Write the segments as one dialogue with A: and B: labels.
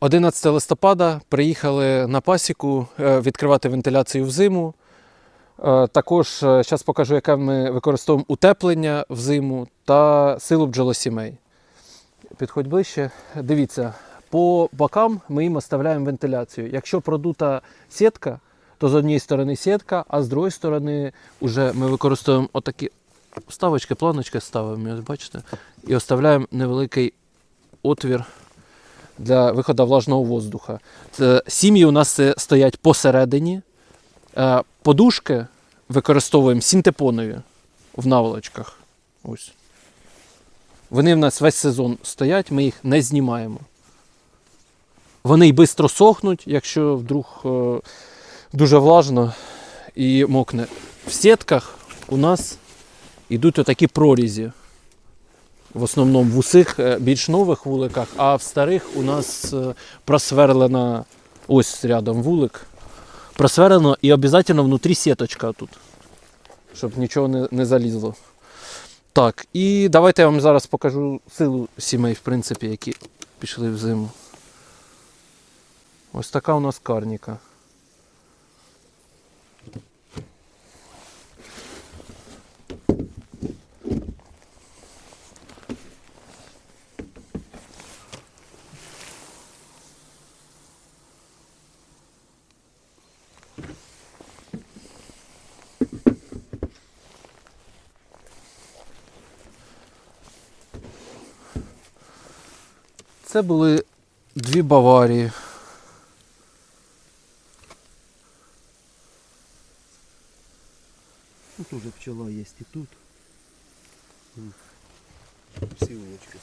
A: 11 листопада приїхали на пасіку е, відкривати вентиляцію взиму. Е, Також зараз покажу, яке ми використовуємо утеплення взиму та силу бджолосімей. Підходь ближче. Дивіться, по бокам ми їм оставляємо вентиляцію. Якщо продута сітка, то з однієї сторони сітка, а з другої сторони вже ми використовуємо отакі вставочки, планочки ставимо, бачите, і оставляємо невеликий отвір для виходу влажного воздуха. Сім'ї у нас е, стоять посередині. Е, Подушки використовуємо синтепонові в наволочках. Ось. Вони в нас весь сезон стоять, ми їх не знімаємо. Вони й швидко сохнуть, якщо вдруг е, дуже влажно і мокне. В сітках у нас йдуть отакі прорізі. В основному в усіх е, більш нових вуликах, а в старих у нас е, просверлена ось рядом вулик. Просверлено і обов'язково внутрі сіточка тут, щоб нічого не, не залізло. Так, і давайте я вам зараз покажу силу сімей, в принципі, які пішли в зиму. Ось така у нас карніка. Це були дві Баварії.
B: Тут уже пчела есть и тут.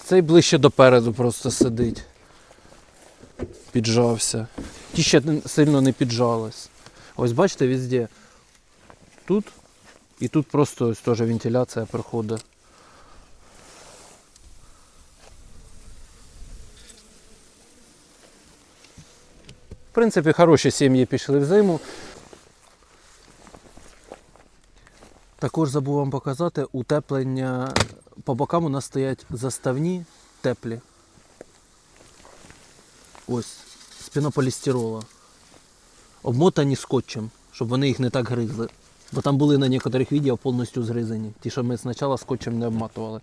A: Цей ближче допереду просто сидить. Піджався. Ті ще сильно не піджались. Ось бачите, везде. Тут і тут просто ось теж вентиляція проходить. В принципі, хороші сім'ї пішли в зиму. Також забув вам показати утеплення. По бокам у нас стоять заставні теплі. Ось, з. Обмотані скотчем, щоб вони їх не так гризли. Бо там були на некоторих відео повністю згризані. Ті, що ми спочатку скотчем не обматували.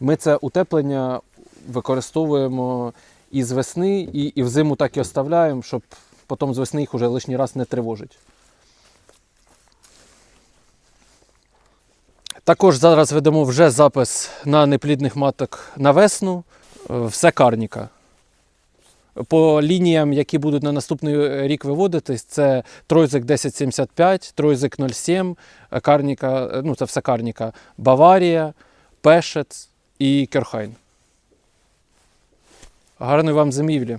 A: Ми це утеплення використовуємо і з весни, і, і взиму так і оставляємо, щоб потім з весни їх уже лишній раз не тривожить. Також зараз ведемо вже запис на неплідних маток на весну. Е, Все карніка. По лініям, які будуть на наступний рік виводитись, це тройзик 1075, тройзик 07, е, карніка, е, ну це все карніка, Баварія, Пешец і Керхайн. Гарної вам зимівлі!